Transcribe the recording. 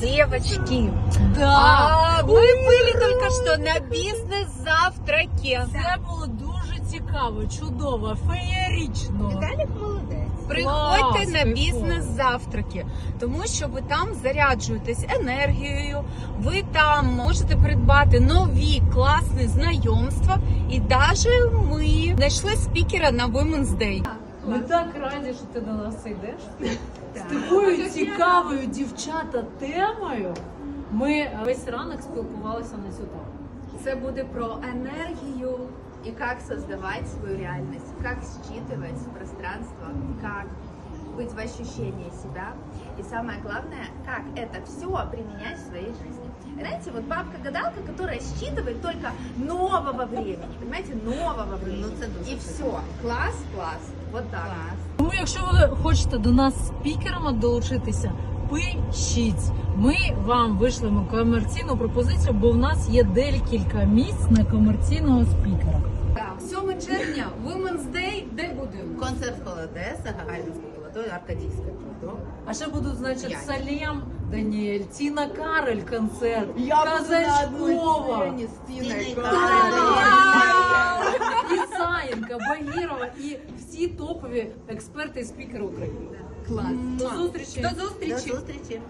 Девочки, Да. а, мы были только что на бизнес-завтраке. Це було дуже цікаво, чудово, феєрично. Віталік молодець. Приходьте Клас, на прикол. бізнес-завтраки, тому що ви там заряджуєтесь енергією, ви там можете придбати нові класні знайомства. І навіть ми знайшли спікера на Women's Day. Ми так раді, що ти до нас йдеш. З такою цікавою дівчата темою. Ми весь ранок спілкувалися на цю тему. Це буде про енергію і як создавати свою реальність, як считывать пространство, как быть в ощущении себя. И самое главное, как это все применять в своей жизни. Знаете, вот бабка-гадалка, которая считывает только нового времени, понимаете, нового времени. И все. Класс, класс. Вот так. Тому, якщо ви хочете до нас спікерами долучитися, пишіть. Ми вам вишлемо комерційну пропозицію, бо в нас є декілька місць на комерційного спікера. 7 червня, Women's Day, де Концерт Холодеса, Гагаринское плато, Аркадийское плато. А ще будуть, значить, П'ять. Салем, Даніель, Тіна Карель концерт, Казачкова, сцене с Тиной Тиной Кароль. Ісаєнка, Багірова і всі топові експерти і спікери України. Класс. До зустрічі! До зустрічі! До зустрічі.